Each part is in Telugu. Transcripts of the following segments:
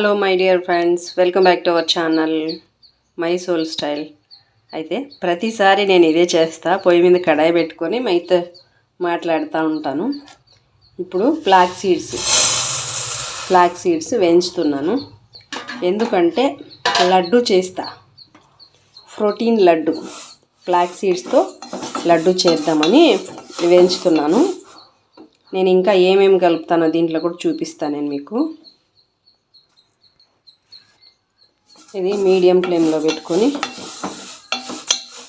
Hello my dear friends welcome back to our channel my soul style అయితే ప్రతిసారి నేను ఇదే చేస్తా పొయ్యి మీద కడాయి పెట్టుకొని మైతో మాట్లాడుతూ ఉంటాను. ఇప్పుడు ఫ్లాక్ సీడ్స్ ఫ్లాక్ సీడ్స్ వేయించుతున్నాను. ఎందుకంటే లడ్డు చేస్తా ప్రోటీన్ లడ్డు ఫ్లాక్ సీడ్స్తో లడ్డు చేద్దామని వేయించుతున్నాను. నేను ఇంకా ఏమేమి కలుపుతానో దీంట్లో కూడా చూపిస్తాను నేను మీకు. ఇది మీడియం ఫ్లేమ్లో పెట్టుకొని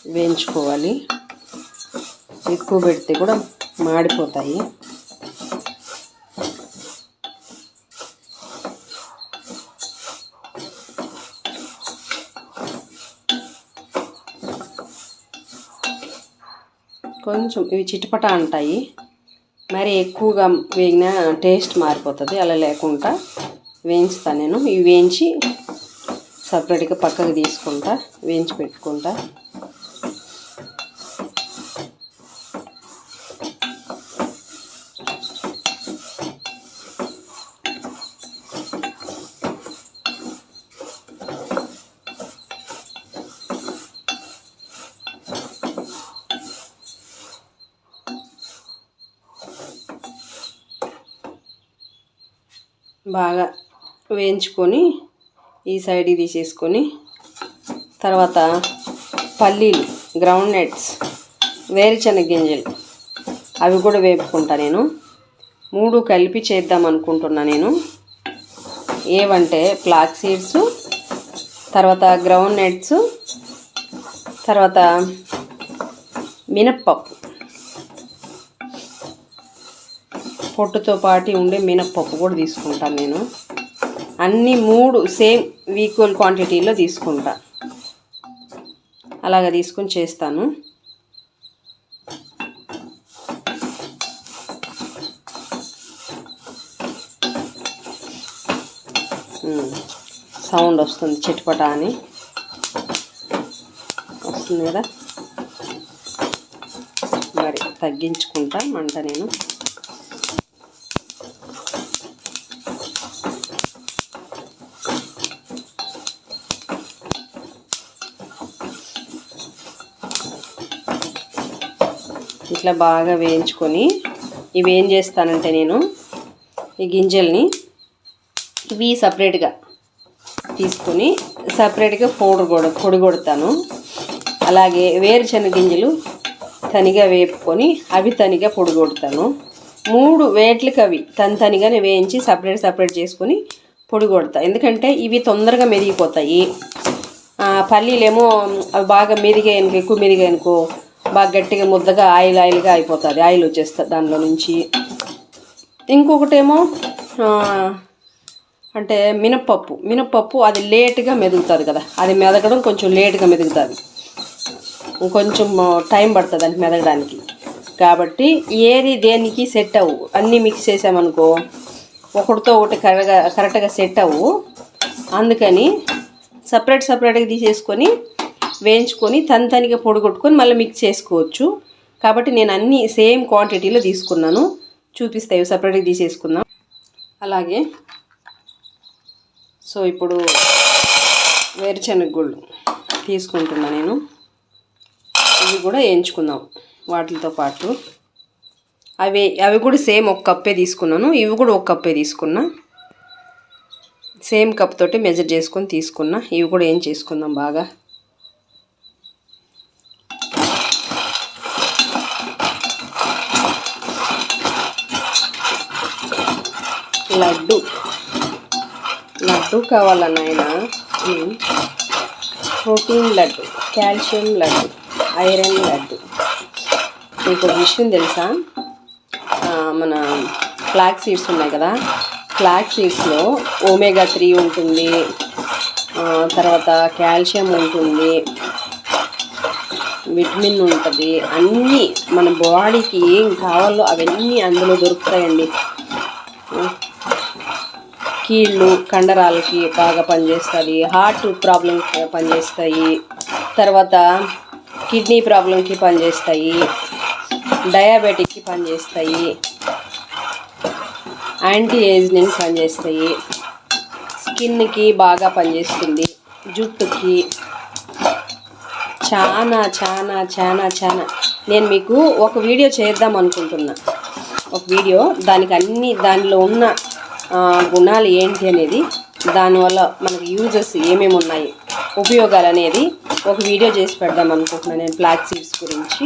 వేయించుకోవాలి. ఎక్కువ పెడితే కూడా మాడిపోతాయి. కొంచెం ఇవి చిటపట అంటాయి. మరి ఎక్కువగా వేగిన టేస్ట్ మారిపోతుంది. అలా లేకుండా వేయించుతాను నేను. ఇవి వేయించి సపరేట్గా పక్కకు తీసుకుంటా వేయించి పెట్టుకుంటా. బాగా వేయించుకొని ఈ సైడ్ తీసేసుకొని తర్వాత పల్లీలు గ్రౌండ్ నట్స్ వేరుశనగ గింజలు అవి కూడా వేపుకుంటా నేను. మూడు కలిపి చేద్దాం అనుకుంటున్నా నేను. ఏవంటే ఫ్లాక్ సీడ్స్ తర్వాత గ్రౌండ్ నట్స్ తర్వాత మినప్పప్పు. పొట్టుతో పాటు ఉండే మినప్పప్పు కూడా తీసుకుంటాను నేను. అన్ని మూడు సేమ్ ఈక్వల్ క్వాంటిటీలో తీసుకుంటా. అలాగ తీసుకొని చేస్తాను. సౌండ్ వస్తుంది చిట్పట అని. వస్తుంది కదా? మరి తగ్గించుకుంటా మంట నేను. ఇట్లా బాగా వేయించుకొని ఇవి ఏం చేస్తానంటే నేను ఈ గింజల్ని ఇవి సపరేట్గా తీసుకొని సపరేట్గా పౌడర్ కూడా పొడి కొడతాను. అలాగే వేరుశనగ గింజలు తనిగా వేపుకొని అవి తనిగా పొడి కొడతాను. మూడు వేట్లకి అవి తని తనిగానే వేయించి సపరేట్ సపరేట్ చేసుకొని పొడి కొడతా. ఎందుకంటే ఇవి తొందరగా మెరిగిపోతాయి పల్లీలేమో అవి బాగా మెరిగాయనుకో ఎక్కువ మెరిగాయనుకో బాగా గట్టిగా ముద్దగా ఆయిల్ ఆయిల్గా అయిపోతుంది. ఆయిల్ వచ్చేస్తుంది దానిలో నుంచి. ఇంకొకటేమో అంటే మినప్పప్పు. మినప్పప్పు అది లేట్గా మెదుగుతుంది కదా. అది మెదగడం కొంచెం లేట్గా మెదుగుతుంది. కొంచెం టైం పడుతుంది అది మెదగడానికి. కాబట్టి ఏది దేనికి సెట్ అవ్వు. అన్నీ మిక్స్ చేసామనుకో ఒకటితో ఒకటి కరెక్ట్గా కరెక్ట్గా సెట్ అవ్వు. అందుకని సపరేట్ సపరేట్గా తీసేసుకొని వేయించుకొని తనితనిగా తనిగా మళ్ళీ మిక్స్ చేసుకోవచ్చు. కాబట్టి నేను అన్ని సేమ్ క్వాంటిటీలో తీసుకున్నాను. చూపిస్తాయి సపరేట్గా తీసేసుకుందాం. అలాగే సో ఇప్పుడు వేరుశనగ గుళ్ళు తీసుకుంటున్నా నేను. ఇవి కూడా వేయించుకుందాం వాటితో పాటు. అవి అవి కూడా సేమ్ ఒక కప్పే తీసుకున్నాను. ఇవి కూడా ఒక కప్పే తీసుకున్నా. సేమ్ కప్ తోటి మెజర్ చేసుకొని తీసుకున్నా. ఇవి కూడా ఏం చేసుకుందాం బాగా. లడ్డు. లడ్డు కావాలా నాయన? Protein laddu calcium laddu iron laddu. మీకు ఒక విషయం తెలుసా? మన ఫ్లాక్ సీడ్స్ ఉన్నాయి కదా? ఫ్లాక్ సీడ్స్లో ఓమేగా త్రీ ఉంటుంది. తర్వాత కాల్షియం ఉంటుంది. విటమిన్ ఉంటుంది. అన్నీ మన బాడీకి ఏం కావాలో అవన్నీ అందులో దొరుకుతాయండి. కీళ్ళు కండరాలకి బాగా పనిచేస్తుంది హార్ట్ ప్రాబ్లంకి పనిచేస్తాయి తర్వాత కిడ్నీ ప్రాబ్లంకి పనిచేస్తాయి డయాబెటిక్కి పనిచేస్తాయి యాంటీ ఏజ్నింగ్ పనిచేస్తాయి స్కిన్కి బాగా పనిచేస్తుంది జుట్టుకి. చాలా చాలా చాలా చాలా నేను మీకు ఒక వీడియో చేద్దాం అనుకుంటున్నా. ఒక వీడియో దానికి అన్ని దానిలో ఉన్న గుణాలు ఏంటి అనేది దానివల్ల మనకి యూజెస్ ఏమేమి ఉన్నాయి ఉపయోగాలు అనేది ఒక వీడియో చేసి పెడదాం అనుకుంటున్నాను నేను ఫ్లాక్ సీడ్స్ గురించి.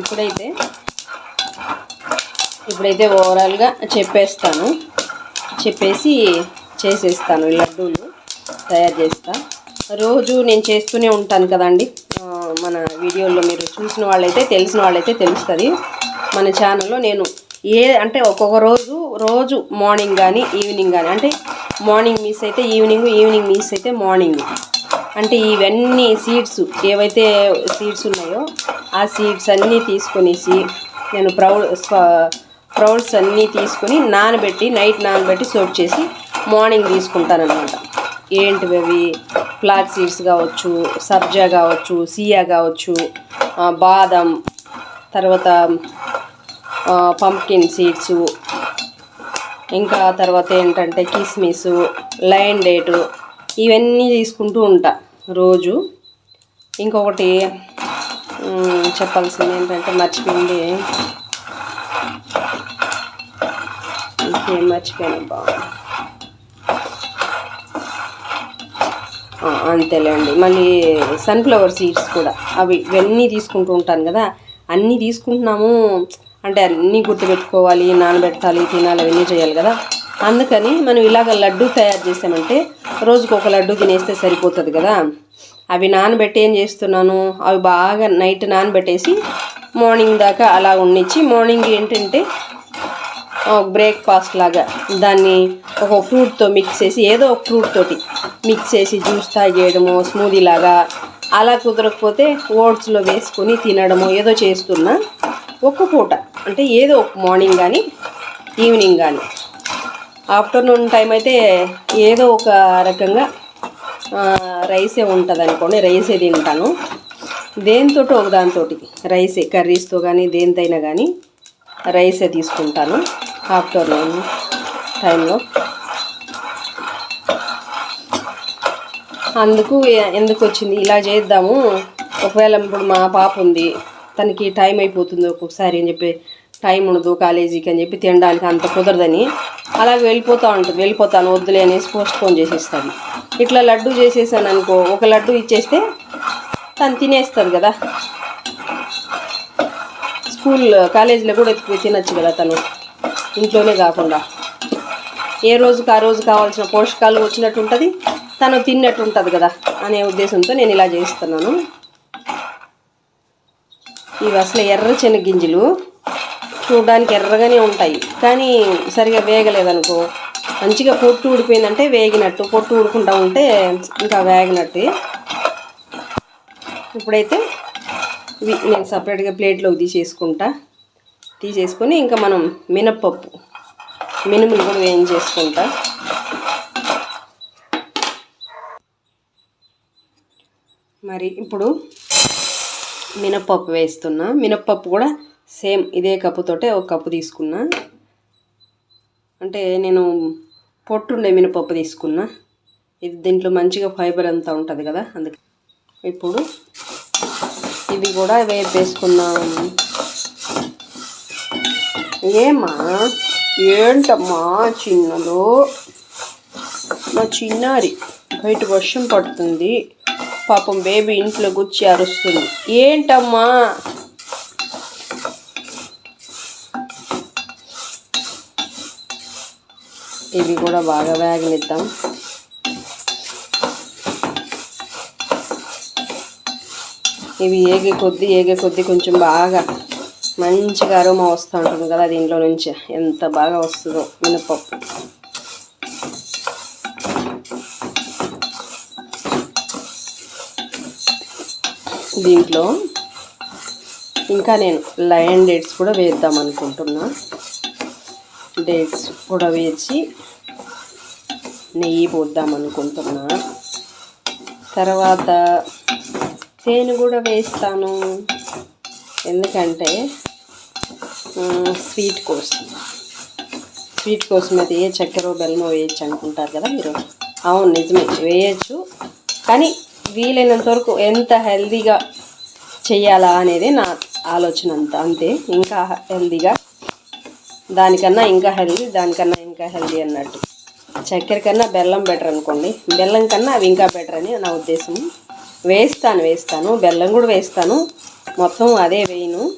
ఇప్పుడైతే ఇప్పుడైతే ఓవరాల్గా చెప్పేస్తాను. చెప్పేసి చేసేస్తాను లడ్డూలు తయారు చేస్తా. రోజు నేను చేస్తూనే ఉంటాను కదండి. మన వీడియోలో మీరు చూసిన వాళ్ళైతే తెలిసిన వాళ్ళైతే తెలుస్తుంది. మన ఛానల్లో నేను ఏ అంటే ఒక్కొక్క రోజు రోజు మార్నింగ్ కానీ ఈవినింగ్ కానీ అంటే మార్నింగ్ మిస్ అయితే ఈవినింగ్ ఈవినింగ్ మిస్ అయితే మార్నింగ్ అంటే ఇవన్నీ సీడ్స్ ఏవైతే సీడ్స్ ఉన్నాయో ఆ సీడ్స్ అన్నీ తీసుకొనేసి నేను ప్రౌడ్ ప్రౌడ్స్ అన్నీ తీసుకొని నానబెట్టి నైట్ నానబెట్టి సోప్ చేసి మార్నింగ్ తీసుకుంటానమాట ఏంటివి అవి? ఫ్లాక్ సీడ్స్ కావచ్చు సబ్జా కావచ్చు సియా కావచ్చు బాదం తర్వాత పంప్కిన్ సీడ్స్ ఇంకా తర్వాత ఏంటంటే కిస్మిస్ లయన్ డేటు ఇవన్నీ తీసుకుంటూ ఉంటా రోజు. ఇంకొకటి చెప్పాల్సింది ఏంటంటే మర్చిపోయింది. ఇంకేం మర్చిపోయానబ్బా బాగా అంతేలేండి. మళ్ళీ సన్ఫ్లవర్ సీడ్స్ కూడా. అవి ఇవన్నీ తీసుకుంటూ ఉంటాను కదా. అన్నీ తీసుకుంటున్నాము. అంటే అన్నీ గుర్తుపెట్టుకోవాలి నానబెట్టాలి తినాలి అవన్నీ చేయాలి కదా. అందుకని మనం ఇలాగ లడ్డు తయారు చేసామంటే రోజుకు ఒక లడ్డు తినేస్తే సరిపోతుంది కదా. అవి నానబెట్టి ఏం చేస్తున్నాను? అవి బాగా నైట్ నానబెట్టేసి మార్నింగ్ దాకా అలా ఉండిచ్చి మార్నింగ్ ఏంటంటే బ్రేక్ఫాస్ట్ లాగా దాన్ని ఒక ఫ్రూట్తో మిక్స్ చేసి ఏదో ఒక ఫ్రూట్ తోటి మిక్స్ చేసి జ్యూస్ తాగేయడము స్మూదీ లాగా అలా కుదరకపోతే ఓట్స్లో వేసుకొని తినడము ఏదో చేస్తున్నా ఒక్క పూట. అంటే ఏదో ఒక మార్నింగ్ కానీ ఈవినింగ్ కానీ ఆఫ్టర్నూన్ టైం అయితే ఏదో ఒక రకంగా రైసే ఉంటుంది అనుకోండి రైసే తింటాను. దేనితో ఒక దానితో రైసే కర్రీస్తో కానీ దేనితైనా కానీ రైసే తీసుకుంటాను ఆఫ్టర్నూన్ టైంలో అందుకు ఎందుకు వచ్చింది ఇలా చేద్దాము. ఒకవేళ ఇప్పుడు మా పాప ఉంది తనకి టైం అయిపోతుంది ఒక్కొక్కసారి అని చెప్పి టైం ఉండదు కాలేజీకి అని చెప్పి తినడానికి అంత కుదరదని అలాగే వెళ్ళిపోతూ ఉంటుంది. వెళ్ళిపోతాను వద్దులే అనేసి పోస్ట్ పోన్ చేసేస్తాను. ఇట్లా లడ్డు చేసేసాను అనుకో ఒక లడ్డు ఇచ్చేస్తే తను తినేస్తుంది కదా. స్కూల్ కాలేజీలో కూడా తినచ్చు కదా తను. ఇంట్లోనే కాకుండా. ఏ రోజుకి ఆ రోజు కావాల్సిన పోషకాలు వచ్చినట్టు ఉంటుంది తను తిన్నట్టు ఉంటుంది కదా అనే ఉద్దేశంతో నేను ఇలా చేస్తున్నాను. ఇవి అసలు ఎర్ర శనగ్గింజలు చూడడానికి ఎర్రగానే ఉంటాయి. కానీ సరిగా వేగలేదనుకో. మంచిగా పొట్టు ఊడిపోయిందంటే వేగినట్టు. పొట్టు ఊడుకుంటా ఉంటే ఇంకా వేగినట్టు. ఇప్పుడైతే ఇవి నేను సపరేట్గా ప్లేట్లోకి తీసేసుకుంటా. తీసేసుకొని ఇంకా మనం మినప్పప్పు మినుములు కూడా వేయించేసుకుంటా. మరి ఇప్పుడు మినప్పప్పు వేస్తున్నా. మినప్పప్పు కూడా సేమ్ ఇదే కప్పుతోటే ఒక కప్పు తీసుకున్నా. అంటే నేను పొట్టుండే మినపప్పు తీసుకున్నా. ఇది దీంట్లో మంచిగా ఫైబర్ అంతా ఉంటుంది కదా అందుకే. ఇప్పుడు ఇది కూడా వేపేసుకున్నాం ఏమా? ఏంటమ్మా చిన్నలో మా చిన్నారి బయట వర్షం పడుతుంది. పాపం బేబీ ఇంట్లో గుచ్చి అరుస్తుంది. ఏంటమ్మా? ఇవి కూడా బాగా వేగనిద్దాం. ఇవి ఏగే కొద్దీ ఏగే కొద్దీ కొంచెం బాగా మంచిగా అరుమ వస్తూ ఉంటుంది కదా దీంట్లో నుంచి. ఎంత బాగా వస్తుందో మినపప్పు. దీంట్లో ఇంకా నేను లయన్ డేట్స్ కూడా వేద్దాం అనుకుంటున్నా. డేట్స్ కూడా వేసి నెయ్యి పోద్దాం అనుకుంటున్నా. తర్వాత తేనె కూడా వేస్తాను. ఎందుకంటే స్వీట్ కోసం. స్వీట్ కోసం అయితే ఏ చక్కెర బెల్లమో వేయచ్చు అనుకుంటారు కదా మీరు. అవును నిజమే. వేయచ్చు. కానీ వీలైనంత వరకు ఎంత హెల్దీగా చేయాలా అనేది నా ఆలోచన అంత అంతే. ఇంకా హెల్దీగా దానికన్నా ఇంకా హెల్దీ దానికన్నా ఇంకా హెల్దీ అన్నట్టు. చక్కెర కన్నా బెల్లం బెటర్ అనుకోండి. బెల్లం కన్నా అవి ఇంకా బెటర్ అని నా ఉద్దేశం. వేస్తాను వేస్తాను. బెల్లం కూడా వేస్తాను. మొత్తం అదే వేయను.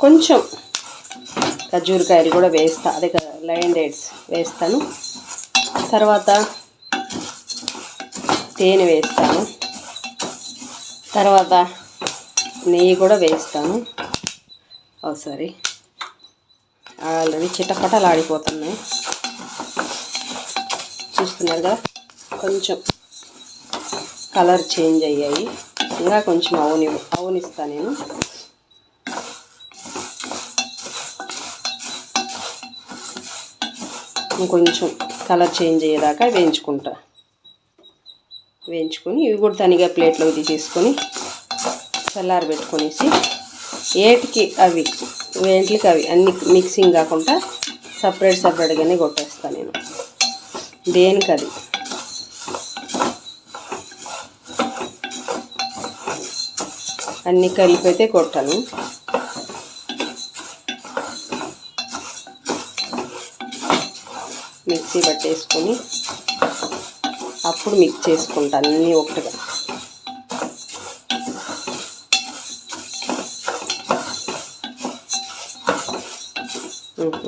కొంచెం ఖర్జూరకాయలు కూడా వేస్తా. అదే కదా లైన్ డేట్స్ వేస్తాను. తర్వాత తేనె వేస్తాను. తర్వాత నెయ్యి కూడా వేస్తాను. ఒకసారి ఆల్రెడీ చిట్టపటలు ఆడిపోతున్నాయి చూస్తున్నారు కదా? కొంచెం కలర్ చేంజ్ అయ్యాయి. ఇంకా కొంచెం అవుని అవునిస్తా నేను. ఇంకొంచెం కలర్ చేంజ్ అయ్యేదాకా వేయించుకుంటా. వేయించుకొని ఇవి కూడా తనిగా ప్లేట్లోకి తీసేసుకొని చల్లారి పెట్టుకొనేసి ఏటికి అవి వేంట్లకి అవి అన్ని మిక్సింగ్ కాకుండా సపరేట్ సపరేట్గానే కొట్టేస్తాను నేను. దేనికి అది అన్ని కలిపి అయితే కొట్టాను. మిక్సీ పట్టేసుకొని అప్పుడు మిక్స్ చేసుకుంటాను అన్నీ ఒకటిగా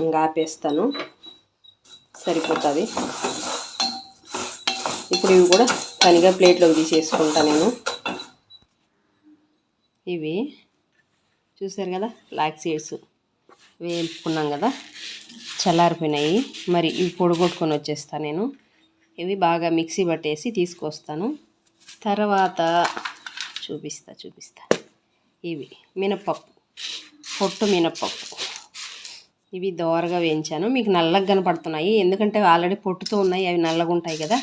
ఇంకా ఆపేస్తాను. సరిపోతుంది. ఇప్పుడు ఇవి కూడా తనిగా ప్లేట్లోకి తీసేసుకుంటా నేను. ఇవి చూసారు కదా బ్లాక్ సీడ్స్ వేపుకున్నాం కదా చల్లారిపోయినాయి. మరి ఇవి పొడిగొట్టుకొని వచ్చేస్తా నేను. ఇవి బాగా మిక్సీ పట్టేసి తీసుకొస్తాను. తర్వాత చూపిస్తా చూపిస్తా. ఇవి మినప్పప్పు పొట్టు మినప్పప్పు. ఇవి దోరగా వేయించాను. మీకు నల్లగా కనపడుతున్నాయి. ఎందుకంటే ఆల్రెడీ పొట్టుతో ఉన్నాయి అవి నల్లగా ఉంటాయి కదా.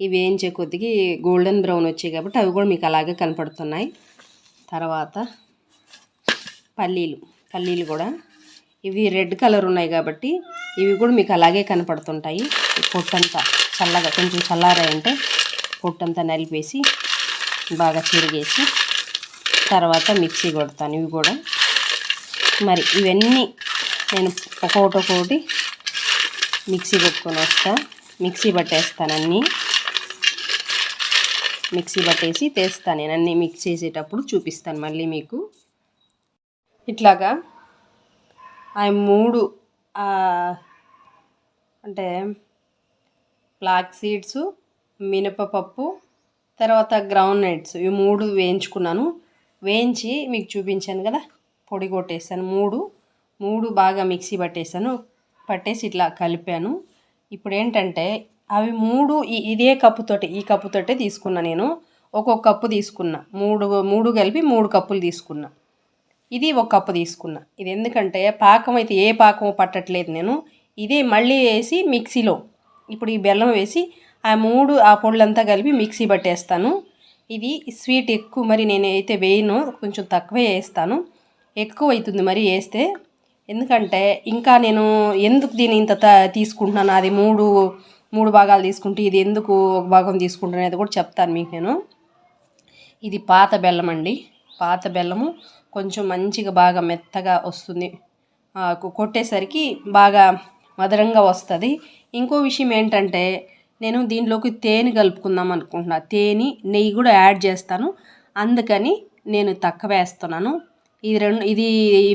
ఇవి వేయించే కొద్దికి గోల్డెన్ బ్రౌన్ వచ్చాయి కాబట్టి అవి కూడా మీకు అలాగే కనపడుతున్నాయి. తర్వాత పల్లీలు పల్లీలు కూడా. ఇవి రెడ్ కలర్ ఉన్నాయి కాబట్టి ఇవి కూడా మీకు అలాగే కనపడుతుంటాయి పొట్టంతా. చల్లగా కొంచెం చల్లారాయంటే పొట్టంతా నలిపేసి బాగా చిరిగేసి తర్వాత మిక్సీ కొడతాను ఇవి కూడా. మరి ఇవన్నీ నేను ఒక్కొక్కటి ఒక్కొక్కటి మిక్సీ పెట్టుకొని వస్తా. మిక్సీ పట్టేస్తాను అన్నీ. మిక్సీ పట్టేసి తెస్తాను నేను అన్నీ మిక్స్ చేసేటప్పుడు చూపిస్తాను మళ్ళీ మీకు. ఇట్లాగా ఆ మూడు అంటే బ్లాక్ సీడ్స్ మినపపప్పు తర్వాత గ్రౌండ్ నట్స్. ఇవి మూడు వేయించుకున్నాను. వేయించి మీకు చూపించాను కదా పొడి కొట్టేసాను. మూడు మూడు బాగా మిక్సీ పట్టేసాను. పట్టేసి ఇట్లా కలిపాను. ఇప్పుడు ఏంటంటే అవి మూడు ఈ- ఇదే కప్పుతోటి ఈ కప్పుతోటే తీసుకున్నా నేను. ఒక్కొక్క కప్పు తీసుకున్నా. మూడు మూడు కలిపి మూడు కప్పులు తీసుకున్నా. ఇది ఒక కప్పు తీసుకున్నా. ఇది ఎందుకంటే పాకం అయితే ఏ పాకం పట్టట్లేదు నేను. ఇదే మళ్ళీ వేసి మిక్సీలో ఇప్పుడు ఈ బెల్లం వేసి ఆ మూడు ఆ పొళ్ళంతా కలిపి మిక్సీ పట్టేస్తాను. ఇది స్వీట్ ఎక్కువ మరి నేను అయితే వేయను కొంచెం తక్కువే వేస్తాను. ఎక్కువ అవుతుంది మరి వేస్తే. ఎందుకంటే ఇంకా నేను ఎందుకు దీన్ని ఇంత తీసుకుంటున్నాను? అది మూడు మూడు భాగాలు తీసుకుంటే ఇది ఎందుకు ఒక భాగం తీసుకుంటాను అనేది కూడా చెప్తాను మీకు నేను. ఇది పాత బెల్లం అండి. పాత బెల్లము కొంచెం మంచిగా బాగా మెత్తగా వస్తుంది. కొట్టేసరికి బాగా మధురంగా వస్తుంది. ఇంకో విషయం ఏంటంటే నేను దీంట్లోకి తేనె కలుపుకుందాం అనుకుంటున్నా. తేనె నెయ్యి కూడా యాడ్ చేస్తాను. అందుకని నేను తక్కువ వేస్తున్నాను. ఇది రెండు ఇది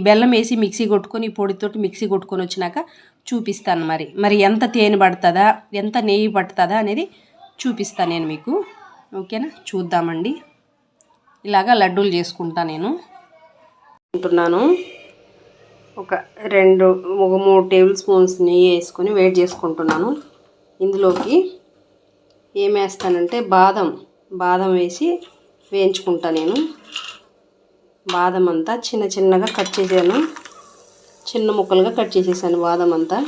బెల్లం వేసి మిక్సీ కొట్టుకొని పొడితోటి మిక్సీ కొట్టుకొని వచ్చినాక చూపిస్తాను మరి. మరి ఎంత తేనె పడుతుందా ఎంత నెయ్యి పడుతుందా అనేది చూపిస్తాను నేను మీకు. ఓకేనా? చూద్దామండి. ఇలాగా లడ్డూలు చేసుకుంటా నేను. ఉంటున్నాను. ఒక రెండు ఒక మూడు టేబుల్ స్పూన్స్ నెయ్యి వేసుకొని వేడి చేసుకుంటున్నాను. ఇందులోకి ఏం వేస్తానంటే బాదం బాదం వేసి వేయించుకుంటా నేను. బాదం అంతా చిన్న చిన్నగా కట్ చేశాను. చిన్న ముక్కలుగా కట్ చేసేసాను బాదం అంతా.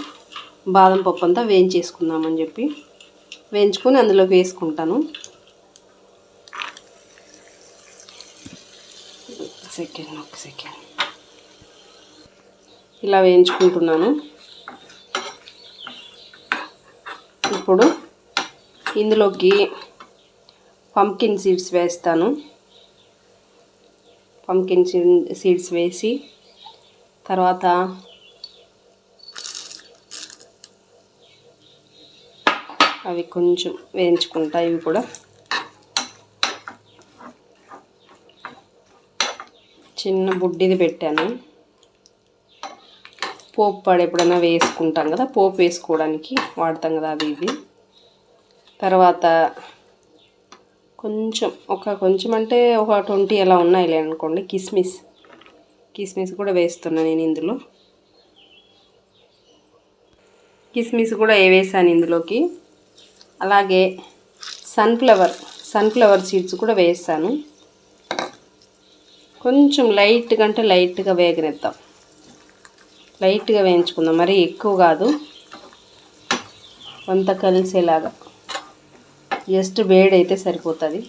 బాదం పప్పు అంతా వేయించేసుకుందామని చెప్పి వేయించుకొని అందులోకి వేసుకుంటాను. సెకండ్ ఒక సెకండ్. ఇలా వేయించుకుంటున్నాను. ఇప్పుడు ఇందులోకి పంకిన్ సీడ్స్ వేస్తాను. పంకిన్ సీడ్స్ వేసి తర్వాత అవి కొంచెం వేయించుకుంటా ఇవి కూడా. చిన్న బుడ్డిది పెట్టాను. పోపు పాడు ఎప్పుడైనా వేసుకుంటాం కదా పోపు వేసుకోవడానికి వాడతాం కదా అది ఇది తర్వాత కొంచెం ఒక కొంచెం అంటే ఒక ట్వంటీ అలా ఉన్నాయిలే అనుకోండి కిస్మిస్. కిస్మిస్ కూడా వేస్తున్నా నేను ఇందులో. కిస్మిస్ కూడా వేసాను ఇందులోకి. అలాగే సన్ఫ్లవర్ సన్ఫ్లవర్ సీడ్స్ కూడా వేస్తాను కొంచెం లైట్గా అంటే లైట్గా వేగనిద్దాం. లైట్గా వేయించుకుందాం. మరీ ఎక్కువ కాదు. కొంత కలిసేలాగా. జస్ట్ వేడైతే సరిపోతుంది.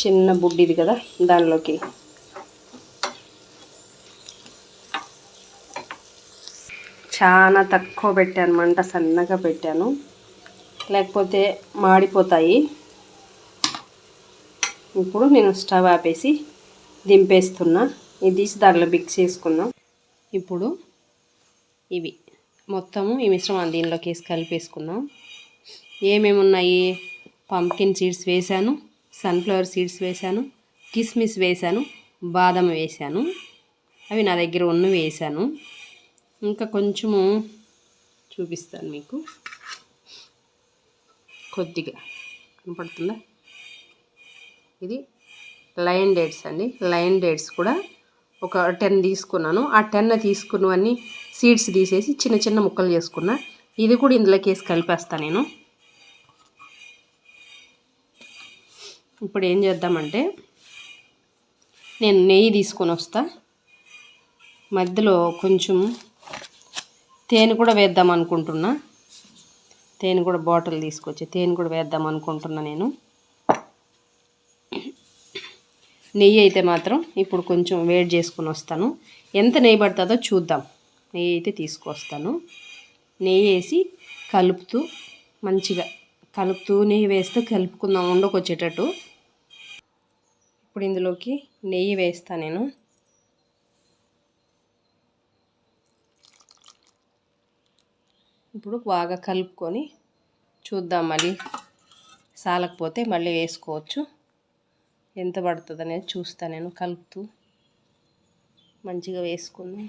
చిన్న బుడ్డిది కదా దానిలోకి. చాలా తక్కువ పెట్టాను. మంట సన్నగా పెట్టాను. లేకపోతే మాడిపోతాయి. ఇప్పుడు నేను స్టవ్ ఆపేసి దింపేస్తున్నా. ఇది తీసి దాంట్లో మిక్స్ చేసుకుందాం. ఇప్పుడు ఇవి. మొత్తము ఈ మిశ్రమాన్ని దీనిలోకి వేసి కలిపేసుకుందాం. ఏమేమి ఉన్నాయి? పంకిన్ సీడ్స్ వేశాను సన్ఫ్లవర్ సీడ్స్ వేశాను కిస్మిస్ వేశాను బాదం వేశాను. అవి నా దగ్గర ఉన్న వేశాను. ఇంకా కొంచెము చూపిస్తాను మీకు. కొద్దిగా. కనపడుతుందా? ఇది లైన్ డేట్స్ అండి. లైన్ డేట్స్ కూడా ఒక టెన్ తీసుకున్నాను. ఆ టెన్ తీసుకున్నవన్నీ సీడ్స్ తీసేసి చిన్న చిన్న ముక్కలు చేసుకున్నా. ఇది కూడా ఇందులోకి వేసి కలిపేస్తాను నేను. ఇప్పుడు ఏం చేద్దామంటే నేను నెయ్యి తీసుకొని వస్తా. మధ్యలో కొంచెం తేనె కూడా వేద్దాం అనుకుంటున్నా. తేనె కూడా బాటిల్ తీసుకొచ్చి తేనె కూడా వేద్దాం అనుకుంటున్నా నేను. నెయ్యి అయితే మాత్రం ఇప్పుడు కొంచెం వేడి చేసుకుని వస్తాను. ఎంత నెయ్యి పడుతుందో చూద్దాం. నెయ్యి అయితే తీసుకొస్తాను. నెయ్యి వేసి కలుపుతూ మంచిగా కలుపుతూ నెయ్యి వేస్తూ కలుపుకుందాం ఉండకొచ్చేటట్టు ఇప్పుడు ఇందులోకి నెయ్యి వేస్తాను నేను. ఇప్పుడు బాగా కలుపుకొని చూద్దాం మళ్ళీ. సాలకపోతే మళ్ళీ వేసుకోవచ్చు. ఎంత పడుతుంది అనేది చూస్తా నేను కలుపుతూ. మంచిగా వేసుకుని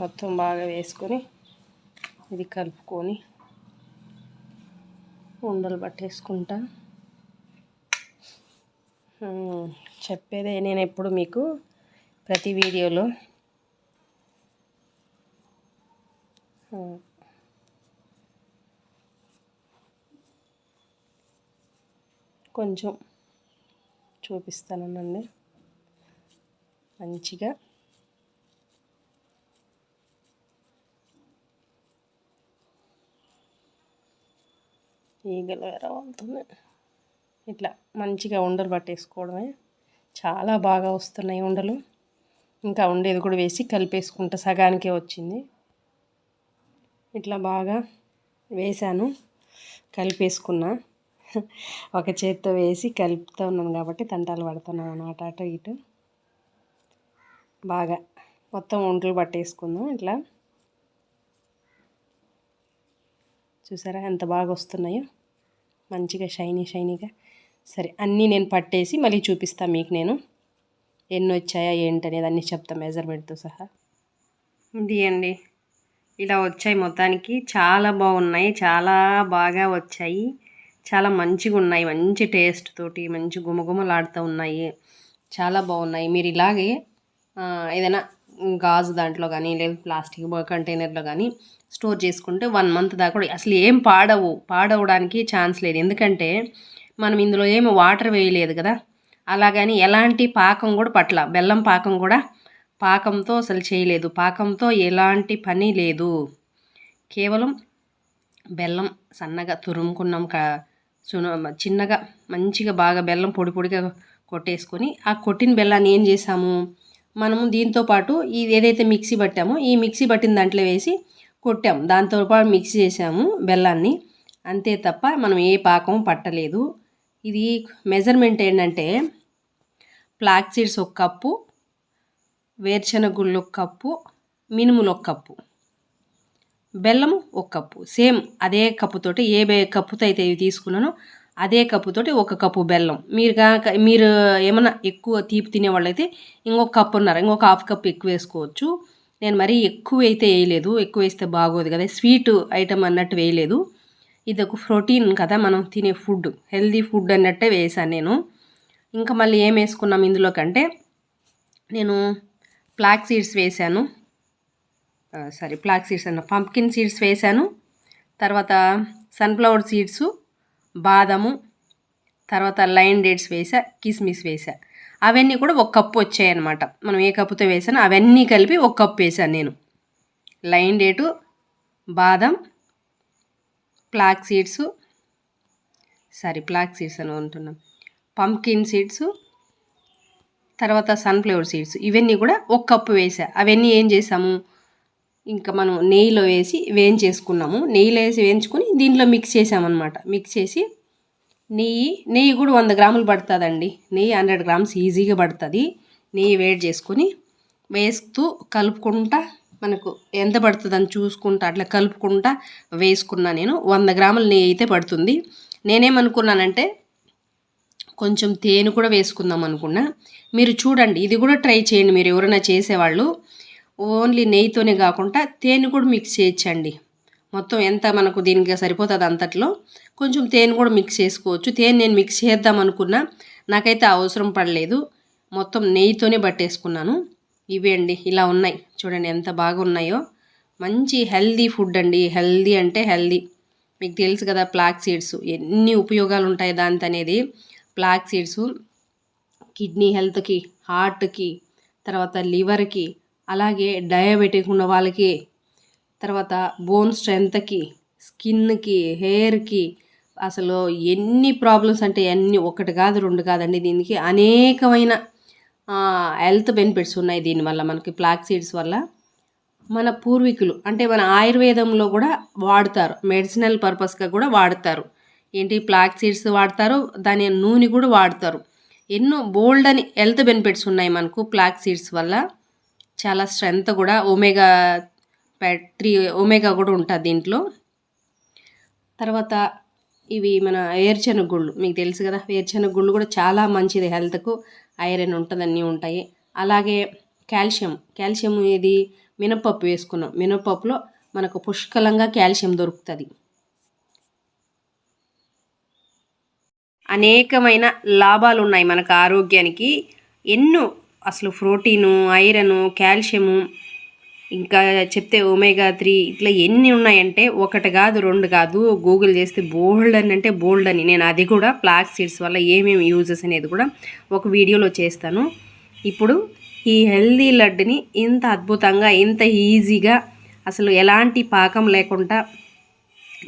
మొత్తం బాగా వేసుకొని ఇది కలుపుకొని ఉండలు పట్టేసుకుంటా. చెప్పేదే నేను ఎప్పుడు మీకు ప్రతి వీడియోలో కొంచెం చూపిస్తానండి మంచిగా. ఈగలు ఎరవంతుంది ఇట్లా మంచిగా ఉండలు పట్టేసుకోవడమే. చాలా బాగా వస్తున్నాయి ఉండలు. ఇంకా ఉండేది కూడా వేసి కలిపేసుకుంటా. సగానికే వచ్చింది. ఇట్లా బాగా వేసాను. కలిపేసుకున్నా. ఒక చేత్తో వేసి కలుపుతూ ఉన్నాను కాబట్టి తంటాలు పడుతున్నాను అనమాట అటు ఇటు. బాగా మొత్తం ఒంట్లు పట్టేసుకుందాం ఇట్లా. చూసారా ఎంత బాగా వస్తున్నాయో? మంచిగా షైనీ షైనీగా. సరే అన్నీ నేను పట్టేసి మళ్ళీ చూపిస్తాను మీకు నేను. ఎన్ని వచ్చాయా ఏంటనేది అన్నీ చెప్తాను మెజర్మెంట్తో సహా. ఇది అండి. ఇలా వచ్చాయి మొత్తానికి. చాలా బాగున్నాయి. చాలా బాగా వచ్చాయి. చాలా మంచిగా ఉన్నాయి. మంచి టేస్ట్ తోటి మంచి గుమగుమలాడుతూ ఉన్నాయి. చాలా బాగున్నాయి. మీరు ఇలాగే ఏదైనా గాజు దాంట్లో కానీ లేదా ప్లాస్టిక్ కంటైనర్లో కానీ స్టోర్ చేసుకుంటే వన్ మంత్ దాకా కూడా అసలు ఏం పాడవు. పాడవడానికి ఛాన్స్ లేదు. ఎందుకంటే మనం ఇందులో ఏమి వాటర్ వేయలేదు కదా. అలాగని ఎలాంటి పాకం కూడా పట్ల బెల్లం పాకం కూడా పాకంతో అసలు చేయలేదు. పాకంతో ఎలాంటి పని లేదు. కేవలం బెల్లం సన్నగా తురుముకున్నాం క చిన్నగా మంచిగా బాగా బెల్లం పొడి పొడిగా కొట్టేసుకొని ఆ కొట్టిన బెల్లాన్ని ఏం చేసాము మనము దీంతో పాటు ఇది ఏదైతే మిక్సీ పట్టామో ఈ మిక్సీ పట్టిన దాంట్లో వేసి కొట్టాము. దాంతో పాటు చేసాము బెల్లాన్ని. అంతే తప్ప మనం ఏ పాకం పట్టలేదు. ఇది మెజర్మెంట్ ఏంటంటే ఫ్లాక్ సీడ్స్ ఒక కప్పు వేరుశనగుళ్ళు ఒక కప్పు మినుములు ఒక కప్పు బెల్లం ఒక కప్పు. సేమ్ అదే కప్పుతోటి ఏ బే కప్పుతో అయితే ఇవి తీసుకున్నానో అదే కప్పుతోటి ఒక కప్పు బెల్లం. మీరు కాక మీరు ఏమన్నా ఎక్కువ తీపి తినేవాళ్ళైతే ఇంకొక కప్పు ఉన్నారు ఇంకొక హాఫ్ కప్ ఎక్కువ వేసుకోవచ్చు. నేను మరీ ఎక్కువ అయితే వేయలేదు. ఎక్కువ వేస్తే బాగోదు కదా. స్వీట్ ఐటమ్ అన్నట్టు వేయలేదు. ఇది ఒక ప్రోటీన్ కదా మనం తినే ఫుడ్. హెల్దీ ఫుడ్ అన్నట్టే వేసాను నేను. ఇంకా మళ్ళీ ఏం వేసుకున్నాం ఇందులో కంటే నేను ఫ్లాక్ సీడ్స్ వేసాను సారీ ఫ్లాక్ సీడ్స్ అన్న పంప్కిన్ సీడ్స్ వేసాను తర్వాత సన్ఫ్లవర్ సీడ్స్ బాదము తర్వాత లైన్ డేట్స్ వేసా కిస్మిస్ వేసా అవన్నీ కూడా ఒక కప్పు వచ్చాయన్నమాట. మనం ఏ కప్పుతో వేసానో అవన్నీ కలిపి ఒక కప్పు వేసాను నేను. లైన్ డేటు బాదం flax seeds sorry flax seeds అని అంటున్నాం. పంకిన్ సీడ్స్ తర్వాత సన్ఫ్లవర్ సీడ్స్ ఇవన్నీ కూడా ఒక కప్పు వేసా. అవన్నీ ఏం చేసాము? ఇంకా మనం నెయ్యిలో వేసి వేయించేసుకున్నాము. నెయ్యిలో వేసి వేయించుకొని దీంట్లో మిక్స్ చేసామన్నమాట. మిక్స్ చేసి నెయ్యి నెయ్యి కూడా వంద గ్రాములు పడుతుందండి. నెయ్యి హండ్రెడ్ గ్రామ్స్ ఈజీగా పడుతుంది. నెయ్యి వేడి చేసుకొని వేస్తూ కలుపుకుంటా మనకు ఎంత పడుతుందని చూసుకుంటా అట్లా కలుపుకుంటా వేసుకున్నా నేను వంద గ్రాముల నెయ్యి అయితే పడుతుంది. నేనేమనుకున్నానంటే కొంచెం తేనె కూడా వేసుకుందాం అనుకున్నా. మీరు చూడండి ఇది కూడా ట్రై చేయండి మీరు ఎవరైనా చేసేవాళ్ళు. ఓన్లీ నెయ్యితోనే కాకుండా తేనె కూడా మిక్స్ చేయొచ్చండి. మొత్తం ఎంత మనకు దీనికి సరిపోతుంది అంతట్లో కొంచెం తేనె కూడా మిక్స్ చేసుకోవచ్చు. తేనె నేను మిక్స్ చేద్దాం అనుకున్నా నాకైతే అవసరం పడలేదు. మొత్తం నెయ్యితోనే పట్టేసుకున్నాను ఇవే అండి ఇలా ఉన్నాయి. చూడండి ఎంత బాగా ఉన్నాయో. మంచి హెల్దీ ఫుడ్ అండి. హెల్దీ అంటే హెల్దీ. మీకు తెలుసు కదా ఫ్లాక్ సీడ్స్. ఎన్ని ఉపయోగాలు ఉంటాయి దాంతో అనేది ఫ్లాక్ సీడ్స్ కిడ్నీ హెల్త్కి హార్ట్కి తర్వాత లివర్కి అలాగే డయాబెటిక్ ఉన్న వాళ్ళకి తర్వాత బోన్ స్ట్రెంత్కి స్కిన్కి హెయిర్కి అసలు ఎన్ని ప్రాబ్లమ్స్ అంటే అన్ని ఒకటి కాదు రెండు కాదండి. దీనికి అనేకమైన హెల్త్ బెనిఫిట్స్ ఉన్నాయి దీనివల్ల మనకి ఫ్లాక్ సీడ్స్ వల్ల. మన పూర్వీకులు అంటే మన ఆయుర్వేదంలో కూడా వాడతారు మెడిసినల్ పర్పస్గా కూడా వాడతారు. ఏంటి ఫ్లాక్ సీడ్స్ వాడతారు దాని నూనె కూడా వాడతారు. ఎన్నో బోల్డ్ అని హెల్త్ బెనిఫిట్స్ ఉన్నాయి మనకు ఫ్లాక్ సీడ్స్ వల్ల. చాలా స్ట్రెంత్ కూడా ఒమేగా త్రీ ఒమేగా కూడా ఉంటుంది దీంట్లో. తర్వాత ఇవి మన వేరుశెనగ గుళ్ళు మీకు తెలుసు కదా వేరుశెనగ గుళ్ళు కూడా చాలా మంచిది హెల్త్కు ఐరన్ ఉంటుంది అన్నీ ఉంటాయి. అలాగే కాల్షియం కాల్షియం ఇది మినపప్పు వేసుకున్నాం. మినపప్పులో మనకు పుష్కలంగా కాల్షియం దొరుకుతుంది. అనేకమైన లాభాలు ఉన్నాయి మనకు ఆరోగ్యానికి. ఎన్నో అసలు ప్రోటీను ఐరను కాల్షియము ఇంకా చెప్తే ఒమేగా త్రీ ఇట్లా ఎన్ని ఉన్నాయంటే ఒకటి కాదు రెండు కాదు. గూగుల్ చేస్తే బోల్డ్ అని అంటే బోల్డ్ అని. నేను అది కూడా ఫ్లాక్ సీడ్స్ వల్ల ఏమేమి యూజెస్ అనేది కూడా ఒక వీడియోలో చేస్తాను. ఇప్పుడు ఈ హెల్దీ లడ్డుని ఇంత అద్భుతంగా ఇంత ఈజీగా అసలు ఎలాంటి పాకం లేకుండా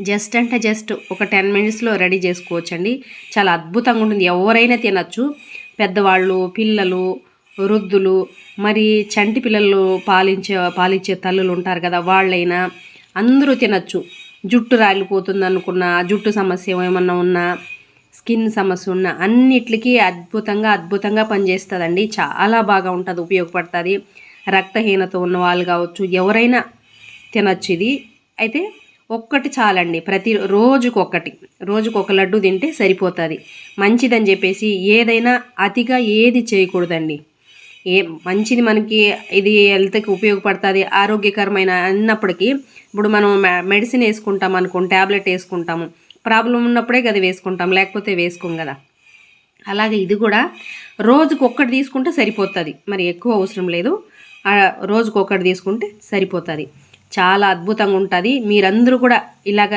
జస్ట్ అంటే జస్ట్ ఒక టెన్ మినిట్స్లో రెడీ చేసుకోవచ్చండి. చాలా అద్భుతంగా ఉంటుంది. ఎవరైనా తినచ్చు. పెద్దవాళ్ళు పిల్లలు వృద్ధులు మరి చంటి పిల్లలు పాలించే పాలించే తల్లులు ఉంటారు కదా వాళ్ళైనా అందరూ తినచ్చు. జుట్టు రాలిపోతుంది అనుకున్న జుట్టు సమస్య ఏమన్నా ఉన్నా స్కిన్ సమస్య ఉన్న అన్నిటికీ అద్భుతంగా అద్భుతంగా పనిచేస్తుందండి. చాలా బాగా ఉంటుంది ఉపయోగపడుతుంది. రక్తహీనత ఉన్న వాళ్ళు కావచ్చు ఎవరైనా తినచ్చు ఇది. అయితే ఒక్కటి చాలండి. ప్రతి రోజుకు ఒక్కటి రోజుకు ఒక లడ్డు తింటే సరిపోతుంది. మంచిదని చెప్పేసి ఏదైనా అతిగా ఏది చేయకూడదండి. ఏ మంచిది మనకి ఇది హెల్త్కి ఉపయోగపడుతుంది ఆరోగ్యకరమైన అన్నప్పటికీ ఇప్పుడు మనం మెడిసిన్ వేసుకుంటాం అనుకో ట్యాబ్లెట్ వేసుకుంటాము. ప్రాబ్లం ఉన్నప్పుడే కదా వేసుకుంటాం లేకపోతే వేసుకోం కదా. అలాగే ఇది కూడా రోజుకు ఒక్కటి తీసుకుంటే సరిపోతుంది. మరి ఎక్కువ అవసరం లేదు. రోజుకు ఒక్కటి తీసుకుంటే సరిపోతుంది. చాలా అద్భుతంగా ఉంటుంది. మీరందరూ కూడా ఇలాగ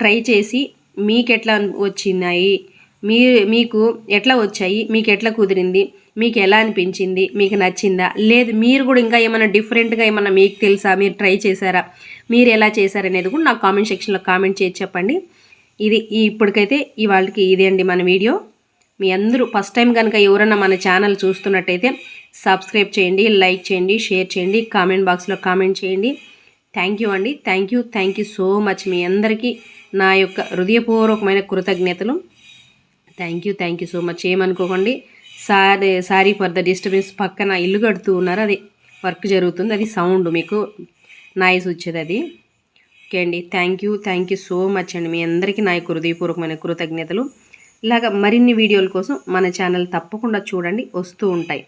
ట్రై చేసి మీకు ఎట్లా వచ్చినాయి? మీ మీకు ఎట్లా వచ్చాయి? మీకు ఎట్లా కుదిరింది? మీకు ఎలా అనిపించింది? మీకు నచ్చిందా? లేదు మీరు కూడా ఇంకా ఏమైనా డిఫరెంట్గా ఏమైనా మీకు తెలుసా? మీరు ట్రై చేశారా? మీరు ఎలా చేశారనేది కూడా నాకు కామెంట్ సెక్షన్లో కామెంట్ చేసి చెప్పండి. ఇది ఈ ఇప్పటికైతే ఇవాళకి ఇదే అండి మన వీడియో. మీ అందరూ ఫస్ట్ టైం కనుక ఎవరన్నా మన ఛానల్ చూస్తున్నట్టయితే సబ్స్క్రైబ్ చేయండి లైక్ చేయండి షేర్ చేయండి కామెంట్ బాక్స్లో కామెంట్ చేయండి. థ్యాంక్ యూ అండి. Thank you thank you so much మీ అందరికీ నా యొక్క హృదయపూర్వకమైన కృతజ్ఞతలు. Thank you thank you so much ఏమనుకోకండి. Sorry sorry for the disturbance. పక్కన ఇల్లు కడుతూ ఉన్నారు. అది వర్క్ జరుగుతుంది. అది సౌండ్ మీకు నాయిస్ వచ్చేది అది. ఓకే అండి. Thank you thank you so much అండి. మీ అందరికీ నా యొక్క హృదయపూర్వకమైన కృతజ్ఞతలు. ఇలాగ మరిన్ని వీడియోల కోసం మన ఛానల్ తప్పకుండా చూడండి. వస్తూ ఉంటాయి.